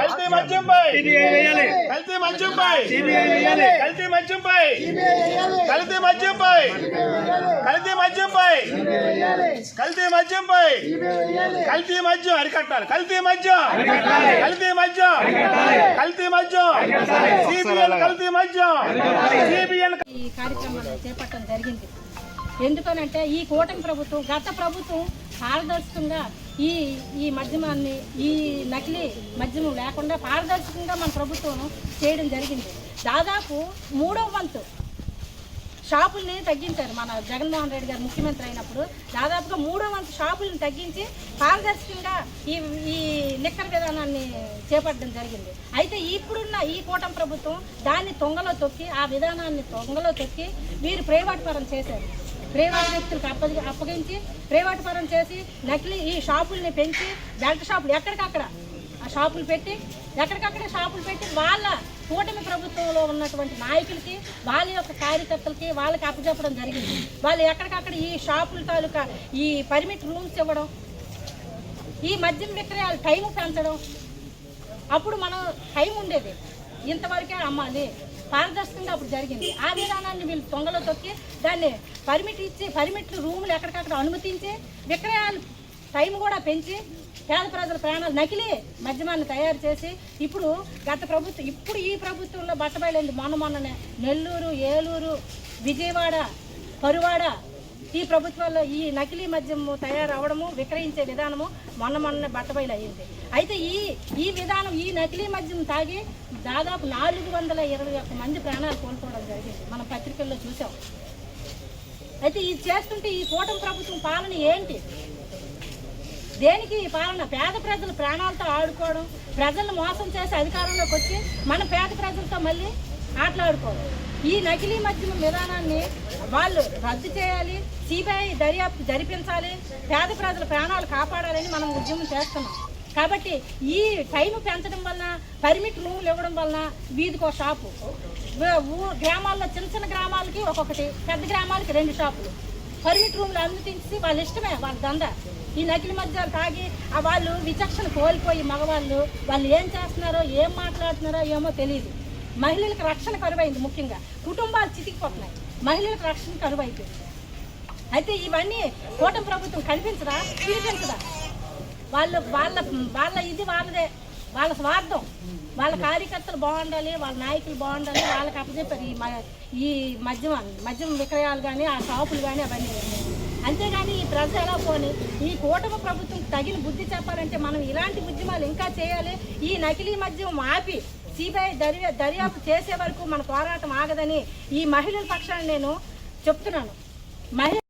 కల్తీ మద్యంపై. కల్తీ మద్యంపై. కల్తీ మద్యంపై. కల్తీ మద్యంపై. కల్తీ మద్యంపై. కల్తీ మద్యం అరికట్టాలి. కల్తీ మద్యం. కల్తీ మద్యం. కల్తీ మద్యం. సిబిఎన్ కల్తీ మద్యం. సిబిఎన్ ఈ కార్యక్రమాన్ని చేపట్టడం జరిగింది. ఎందుకనంటే ఈ కూటమి ప్రభుత్వం గత ప్రభుత్వం పారదర్శకంగా ఈ ఈ మద్యమాన్ని ఈ నకిలీ మద్యమం లేకుండా పారదర్శకంగా మన ప్రభుత్వం చేయడం జరిగింది. దాదాపు మూడో వంతు షాపుల్ని తగ్గించారు మన జగన్మోహన్ రెడ్డి గారు ముఖ్యమంత్రి అయినప్పుడు. దాదాపుగా మూడో వంతు షాపుల్ని తగ్గించి పారదర్శకంగా ఈ ఈ లిక్కర్ విధానాన్ని చేపట్టడం జరిగింది. అయితే ఇప్పుడున్న ఈ కూటమి ప్రభుత్వం దాన్ని తొంగలో తొక్కి ఆ విధానాన్ని తొంగలో తొక్కి వీరు ప్రైవేట్ పరం చేశారు. ప్రైవేట్ వ్యక్తులకు అప్పగి అప్పగించి ప్రైవేట్ పరం చేసి నకిలీ ఈ షాపుల్ని పెంచి బెల్ట్ షాపులు ఎక్కడికక్కడ ఆ షాపులు పెట్టి ఎక్కడికక్కడ షాపులు పెట్టి వాళ్ళ కూటమి ప్రభుత్వంలో ఉన్నటువంటి నాయకులకి వాళ్ళ యొక్క కార్యకర్తలకి వాళ్ళకి అప్పచెప్పడం జరిగింది. వాళ్ళు ఎక్కడికక్కడ ఈ షాపుల తాలూకా ఈ పర్మిట్ రూమ్స్ ఇవ్వడం ఈ మద్యం విక్రయాలు టైం పెంచడం అప్పుడు మనం టైం ఉండేది. ఇంతవరకే అమ్మాలి. పారదర్శకంగా అప్పుడు జరిగింది. ఆ విధానాన్ని వీళ్ళు తొంగలో తొక్కి దాన్ని పర్మిట్ ఇచ్చి పర్మిట్లు రూములు ఎక్కడికక్కడ అనుమతించి విక్రయాలు టైం కూడా పెంచి పేద ప్రజల ప్రాణాలు నకిలీ మద్యమాన్ని తయారు చేసి ఇప్పుడు గత ప్రభుత్వం ఇప్పుడు ఈ ప్రభుత్వంలో బట్టబయలైంది మొన్న మొన్ననే. నెల్లూరు ఏలూరు విజయవాడ పరువాడ ఈ ప్రభుత్వాల్లో ఈ నకిలీ మద్యము తయారవడము విక్రయించే విధానము మొన్న మొన్న బట్టబయలు అయ్యింది. అయితే ఈ ఈ విధానం ఈ నకిలీ మద్యం తాగి దాదాపు నాలుగు వందల ఇరవై ఒక్క మంది ప్రాణాలు కోల్పోవడం జరిగింది. మనం పత్రికల్లో చూసాం. అయితే ఇది చేస్తుంటే ఈ కూటమి ప్రభుత్వం పాలన ఏంటి? దేనికి ఈ పాలన? పేద ప్రజలు ప్రాణాలతో ఆడుకోవడం ప్రజలను మోసం చేసి అధికారంలోకి వచ్చి మన పేద ప్రజలతో మళ్ళీ ఆటలాడుకోవడం ఈ నకిలీ మద్యం విధానాన్ని వాళ్ళు రద్దు చేయాలి సిబిఐ దర్యాప్తు జరిపించాలి పేద ప్రజల ప్రాణాలు కాపాడాలని మనం ఉద్యమం చేస్తున్నాం. కాబట్టి ఈ టైం పెంచడం వలన పర్మిట్ రూములు ఇవ్వడం వలన వీధికో షాపు. గ్రామాల్లో చిన్న చిన్న గ్రామాలకి ఒక్కొక్కటి పెద్ద గ్రామాలకి రెండు షాపులు. పర్మిట్ రూమ్లు అనుమతించి వాళ్ళ ఇష్టమే వాళ్ళ దంద. ఈ నకిలీ మద్యాలు తాగి వాళ్ళు విచక్షణ కోల్పోయి మగవాళ్ళు వాళ్ళు ఏం చేస్తున్నారో ఏం మాట్లాడుతున్నారో ఏమో తెలియదు. మహిళలకు రక్షణ కరువైంది ముఖ్యంగా. కుటుంబాలు చితికిపోతున్నాయి. మహిళలకు రక్షణ కరువైపోయింది. అయితే ఇవన్నీ కూటమి ప్రభుత్వం కనిపించదా? కనిపించదా వాళ్ళు వాళ్ళ వాళ్ళ ఇది వాళ్ళదే. వాళ్ళ స్వార్థం. వాళ్ళ కార్యకర్తలు బాగుండాలి వాళ్ళ నాయకులు బాగుండాలి వాళ్ళకి అప్పచెప్పారు ఈ మ- ఈ మద్యం మద్యం విక్రయాలు కానీ ఆ షాపులు కానీ అవన్నీ. అంతేగాని ఈ ప్రజలు ఎలా పోని? ఈ కూటమి ప్రభుత్వం తగిన బుద్ధి చెప్పాలంటే మనం ఇలాంటి ఉద్యమాలు ఇంకా చేయాలి. ఈ నకిలీ మద్యం ఆపి సిబిఐ దర్యా దర్యాప్తు చేసే వరకు మన పోరాటం ఆగదని ఈ మహిళల పక్షాన్ని నేను చెప్తున్నాను. మహిళ